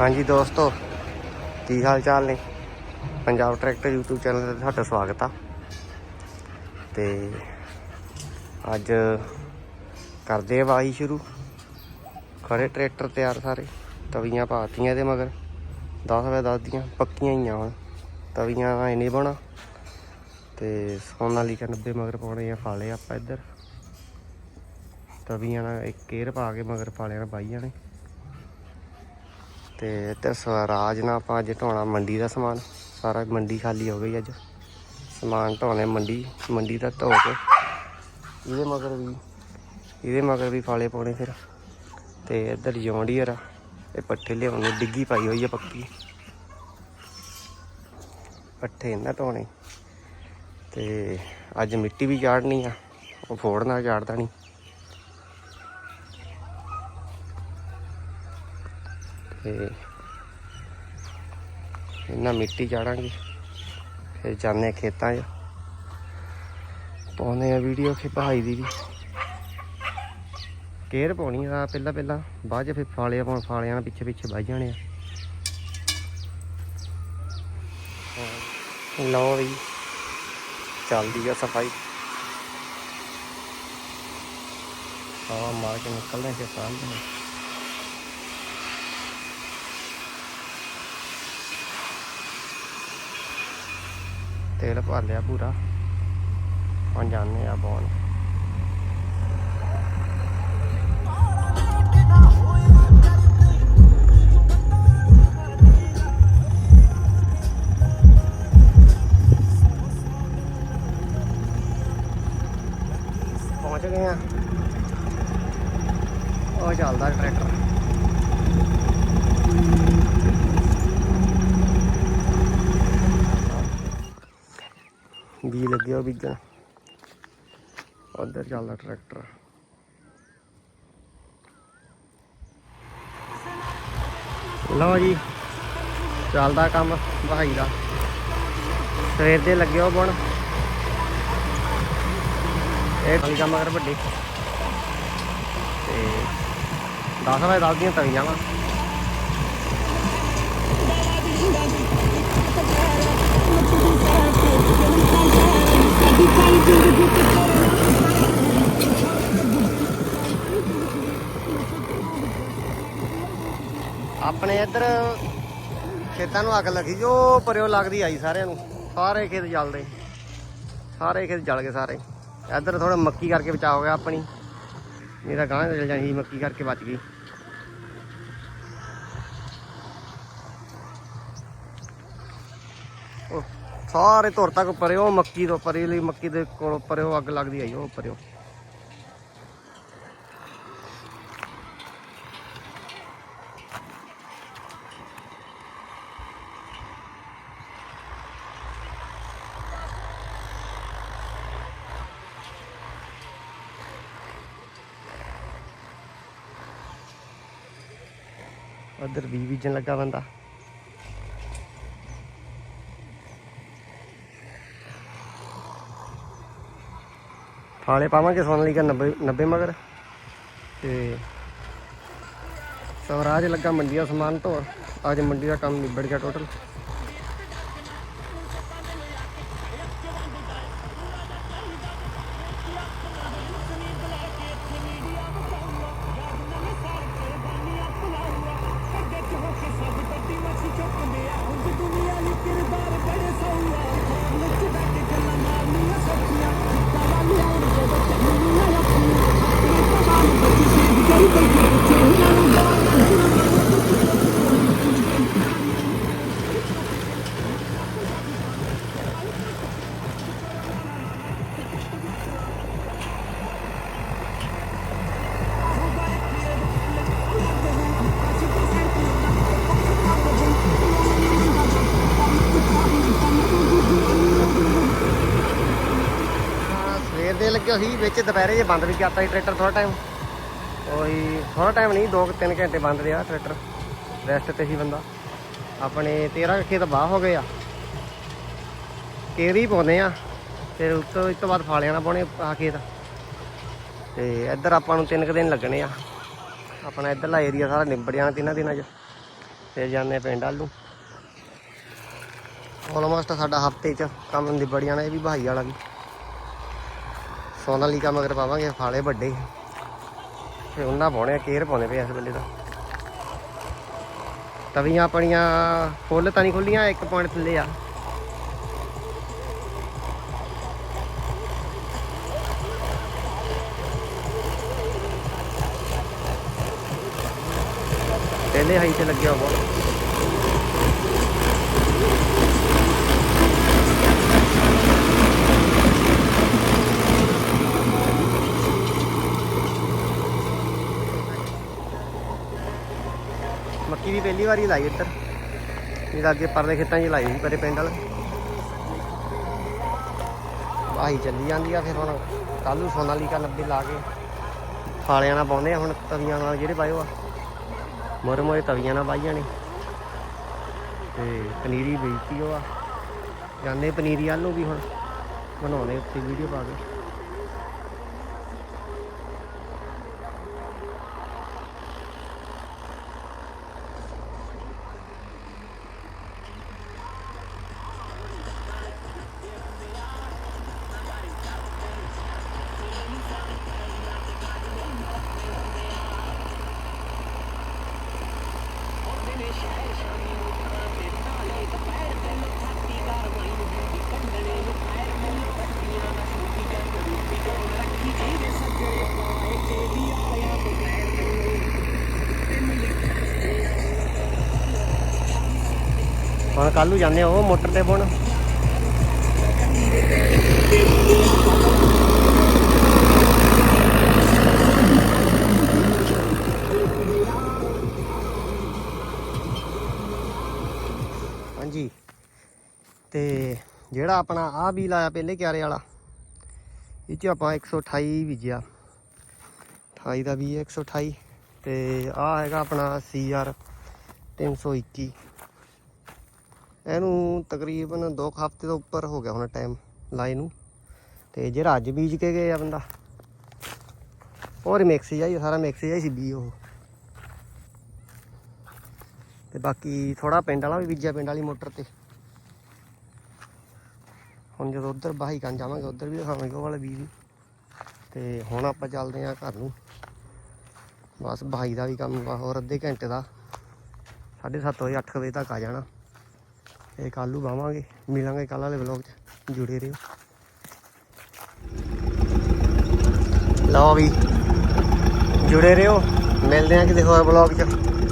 ਹਾਂਜੀ ਦੋਸਤੋ, ਕੀ ਹਾਲ ਚਾਲ ਨੇ? ਪੰਜਾਬ ਟਰੈਕਟਰ YouTube ਚੈਨਲ ਤੇ ਤੁਹਾਡਾ ਸਵਾਗਤ ਆ। ਤੇ ਅੱਜ ਕਰਦੇ ਆ ਵਾਹੀ ਸ਼ੁਰੂ। ਖੜੇ ਟਰੈਕਟਰ ਤਿਆਰ ਸਾਰੇ, ਤਵੀਆਂ ਪਾਤੀਆਂ ਇਹਦੇ ਮਗਰ। 10 ਵੇ 10 ਦੀਆਂ, ਪੱਕੀਆਂ ਹੀ ਆ ਹੁਣ। ਤਵੀਆਂ ਐ ਨਹੀਂ ਬਣਾ ਤੇ ਸੋਨਾਲੀਕਾ 90 ਮਗਰ ਪਾਉਣੇ ਆ, ਫਾਲੇ ਆਪਾਂ ਇੱਧਰ। ਤਵੀਆਂ ਨਾਲ ਇੱਕ ਕੇਰ ਪਾ ਕੇ ਮਗਰ ਫਾਲਿਆਂ ਨਾਲ ਬਾਈਆਂ ਨੇ। ਤੇ ਇੱਧਰ ਸਵਰਾਜ ਨਾਲ ਆਪਾਂ ਅੱਜ ਢੋਣਾ ਮੰਡੀ ਦਾ ਸਮਾਨ। ਸਾਰਾ ਮੰਡੀ ਖਾਲੀ ਹੋ ਗਈ ਅੱਜ। ਸਮਾਨ ਢੋਣੇ ਮੰਡੀ ਮੰਡੀ ਦਾ ਧੋ ਕੇ। ਇਹਦੇ ਮਗਰ ਵੀ, ਇਹਦੇ ਮਗਰ ਵੀ ਫਾਲੇ ਪਾਉਣੇ ਫਿਰ। ਤੇ ਇੱਧਰ ਜੌਂਡੀਅਰ ਆ, ਇਹ ਪੱਠੇ ਲਿਆਉਣੇ, ਡਿੱਗੀ ਪਾਈ ਹੋਈ ਆ ਪੱਕੀ। ਪੱਠੇ ਇਹਨਾਂ ਢੋਣੇ ਤੇ ਅੱਜ ਮਿੱਟੀ ਵੀ ਚਾੜਨੀ ਆ, ਉਹ ਫੋੜਨਾ ਚਾੜਦਾ ਨਹੀਂ ਤੇ ਇਹਨਾਂ ਮਿੱਟੀ ਚਾੜਾਂਗੇ। ਫਿਰ ਜਾਂਦੇ ਆ ਖੇਤਾਂ 'ਚ। ਪਾਉਂਦੇ ਆ ਵੀਡੀਓ ਖੇ ਭਾਈ ਦੀ ਵੀ। ਕੇਅਰ ਪਾਉਣੀ ਆ ਪਹਿਲਾਂ ਪਹਿਲਾਂ। ਬਾਅਦ 'ਚ ਫਿਰ ਫਾਲੇ ਪਾਉਣ, ਫਾਲਿਆਂ ਨਾਲ ਪਿੱਛੇ ਪਿੱਛੇ ਵੱਜ ਜਾਣੇ ਆ। ਹਾਂ। ਲਓ ਵੀ। ਚੱਲਦੀ ਆ ਸਫ਼ਾਈ। ਹਵਾ ਮਾਰ ਕੇ ਨਿਕਲਦੇ ਫਿਰ ਸਾਂਝ ਤੇਲ ਭਰ ਲਿਆ ਪੂਰਾ। ਹੁਣ ਜਾਂਦੇ ਆ ਬੌਣ ਲੱਗੇ ਲੱਗਿਆ ਉਹ ਬੀਜਣ ਉਧਰ ਚੱਲਦਾ ਟਰੈਕਟਰ। ਲਓ ਜੀ, ਚੱਲਦਾ ਕੰਮ ਭਾਈ ਦਾ। ਸਵੇਰ ਦੇ ਲੱਗੇ ਹੋ ਬਣ। ਇਹ ਵਾਲੀ ਕੰਮ ਕਰ ਵੱਡੀ। ਤੇ 10 ਵਜੇ ਦਸ ਦੀਆਂ ਤਵੀਆਂ ਵਾ। ਆਪਣੇ ਇੱਧਰ ਖੇਤਾਂ ਨੂੰ ਅੱਗ ਲੱਗੀ ਜੋ ਪਰਿਓ ਲੱਗਦੀ ਆਈ ਸਾਰਿਆਂ ਨੂੰ। ਸਾਰੇ ਖੇਤ ਜਲਦੇ। ਸਾਰੇ ਖੇਤ ਜਲ ਗਏ ਸਾਰੇ। ਇੱਧਰ ਥੋੜਾ ਮੱਕੀ ਕਰਕੇ ਬਚਾ ਹੋ ਗਿਆ ਆਪਣੀ। ਨਹੀਂ ਤਾਂ ਗਾਂ ਚਲ ਜਾਣੀ ਸੀ, ਮੱਕੀ ਕਰਕੇ ਬਚ ਗਈ। ਉਹ ਸਾਰੇ ਧੁਰ ਤੱਕ ਪਰਿਓ, ਮੱਕੀ ਤੋਂ ਪਰੇ ਲਈ, ਮੱਕੀ ਦੇ ਕੋਲ ਪਰਿਓ, ਅੱਗ ਲੱਗਦੀ ਆਈ, ਉਹ ਪਰਿਓ। ਉਧਰ ਵੀ ਬੀਜਣ ਲੱਗਾ ਬੰਦਾ। ਫਾਲੇ ਪਾਵਾਂਗੇ ਸੋਨਾਲੀ ਕਾ 90 90 ਮਗਰ। ਤੇ ਸਵਰਾਜ ਲੱਗਾ ਮੰਡੀ ਦਾ ਸਮਾਨ ਢੋਰ ਅੱਜ ਮੰਡੀ ਦਾ ਕੰਮ ਨਿਬੜ ਗਿਆ ਟੋਟਲ ਲੱਗਿਆ ਸੀ, ਵਿੱਚ ਦੁਪਹਿਰੇ ਜੇ ਬੰਦ ਵੀ ਕਰਤਾ ਸੀ ਟਰੈਕਟਰ ਥੋੜਾ ਟਾਈਮ ਉਹੀ ਥੋੜਾ ਟਾਈਮ ਨਹੀਂ 2-3 ਘੰਟੇ ਬੰਦ ਰਿਹਾ ਟਰੈਕਟਰ। ਰੈਸਟ ਤੇ ਸੀ ਬੰਦਾ। ਆਪਣੇ 13 ਖੇਤ ਬਾਹ ਹੋ ਗਏ ਆ। ਕੇਰੀ ਪਾਉਂਦੇ ਆ, ਫਿਰ ਉਸ ਤੋਂ, ਇਸ ਤੋਂ ਬਾਅਦ ਫਾਲਿਆਂ ਨਾਲ ਪਾਉਣੇ ਆ ਖੇਤ। ਤੇ ਇੱਧਰ ਆਪਾਂ ਨੂੰ ਤਿੰਨ ਕੁ ਦਿਨ ਲੱਗਣੇ ਆ। ਆਪਣਾ ਇੱਧਰਲਾ ਏਰੀਆ ਸਾਰਾ ਨਿਬੜ ਜਾਣਾ ਤਿੰਨਾਂ ਦਿਨਾਂ 'ਚ। ਫਿਰ ਜਾਂਦੇ ਹਾਂ ਪਿੰਡ ਆਲੂ ਨੂੰ। ਆਲਮੋਸਟ ਸਾਡਾ ਹਫ਼ਤੇ ਚ ਕੰਮ ਨਿਬੜ ਜਾਣਾ, ਇਹ ਵੀ ਭਾਈ ਵਾਲਾ ਵੀ। ਸੋਨਾਲੀਕਾ ਮਗਰ ਪਾਵਾਂਗੇ, ਫਾਲੇ ਵੱਡੇ ਤੇ ਉਹਨਾਂ ਪਾਉਣੇ ਆ ਕੇਅਰ ਪਾਉਣੇ ਪਏ ਇਸ ਵੇਲੇ ਤਾਂ। ਤਵੀਆਂ ਆਪਣੀਆਂ ਫੁੱਲ ਤਾਂ ਨਹੀਂ ਖੁੱਲੀਆਂ, ਇੱਕ ਪੁਆਇੰਟ ਥੱਲੇ ਆ। ਪਹਿਲੇ ਹਾਈ ਤੇ ਲੱਗਿਆ ਬਹੁਤ ਮੱਕੀ ਵੀ ਪਹਿਲੀ ਵਾਰੀ ਲਾਈ ਇੱਧਰ। ਇਹ ਅੱਗੇ ਪਰਲੇ ਖੇਤਾਂ 'ਚ ਲਾਈ ਸੀ, ਪਰੇ ਪਿੰਡ ਵਾਲੇ। ਵਾਹੀ ਚੱਲੀ ਜਾਂਦੀ ਆ ਫਿਰ ਹੁਣ। ਕੱਲ ਨੂੰ ਸੋਨਾਲੀਕਾ 90 ਲਾ ਕੇ ਫਾਲਿਆਂ ਨਾਲ ਪਾਉਂਦੇ ਆ, ਹੁਣ ਤਵੀਆਂ ਨਾਲ ਜਿਹੜੇ ਪਾਇਓ ਆ। ਮੋਰੇ ਮੋਰੇ ਤਵੀਆਂ ਨਾਲ ਪਾਈ ਜਾਣੇ। ਤੇ ਪਨੀਰੀ ਵੇਚਤੀ ਉਹ ਆ। ਜਾਂਦੇ ਪਨੀਰੀ ਆਲੂ ਵੀ ਹੁਣ ਬਣਾਉਣੇ ਉੱਤੇ ਵੀਡੀਓ ਪਾ ਕੇ। ਹੁਣ ਕੱਲ ਨੂੰ ਜਾਂਦੇ ਆ ਉਹ ਮੋਟਰ ਤੇ ਬੁਣ। ਹਾਂਜੀ। ਤੇ ਜਿਹੜਾ ਆਪਣਾ ਆ ਵੀ ਲਾਇਆ ਪਹਿਲੇ ਕਿਆਰੇ ਵਾਲਾ, ਇਹ ਚ ਆਪਾਂ 128 ਬੀਜਿਆ। 28 ਦਾ ਵੀ 128 ਤੇ ਆ ਹੈਗਾ ਆਪਣਾ CR 321 ਇਹਨੂੰ ਤਕਰੀਬਨ 2 ਹਫ਼ਤੇ ਤੋਂ ਉੱਪਰ ਹੋ ਗਿਆ ਹੁਣ ਟਾਈਮ ਲਾਏ ਨੂੰ। ਤੇ ਜਿਹੜਾ ਅੱਜ ਬੀਜ ਕੇ ਗਏ ਆ ਬੰਦਾ। ਹੋਰ ਮਿਕਸ ਹੀ ਆ ਇਹ ਸਾਰਾ ਮਿਕਸ ਹੀ ਆ ਸੀ ਬੀ ਉਹ। ਤੇ ਬਾਕੀ ਥੋੜਾ ਪਿੰਡ ਵਾਲਾ ਵੀ ਬੀਜਿਆ, ਪਿੰਡ ਵਾਲੀ ਮੋਟਰ ਤੇ। ਹੁਣ ਜਦੋਂ ਉਧਰ ਬਾਹੀ ਕੰਨ ਜਾਵਾਂਗੇ, ਉਧਰ ਵੀ ਦਿਖਾਵਾਂਗੇ ਉਹ ਵਾਲਾ ਬੀਜ ਵੀ। ਤੇ ਹੁਣ ਆਪਾਂ ਚੱਲਦੇ ਆਂ ਘਰ ਨੂੰ। ਬਸ ਬਾਈ ਦਾ ਵੀ ਕੰਮ ਹੋਰ ਅੱਧੇ ਘੰਟੇ ਦਾ। 7:30 ਵਜੇ 8 ਵਜੇ ਤੱਕ ਆ ਜਾਣਾ। ਇਹ ਕੱਲੂ ਨੂੰ ਬਾਵਾਂਗੇ ਮਿਲਾਂਗੇ ਕੱਲ੍ਹ ਵਾਲੇ ਵਲੌਗ 'ਚ, ਜੁੜੇ ਰਹੋ। ਲਓ ਵੀ, ਜੁੜੇ ਰਹੋ, ਮਿਲਦੇ ਆਂ ਕਿਸੇ ਹੋਰ ਵਲੌਗ 'ਚ।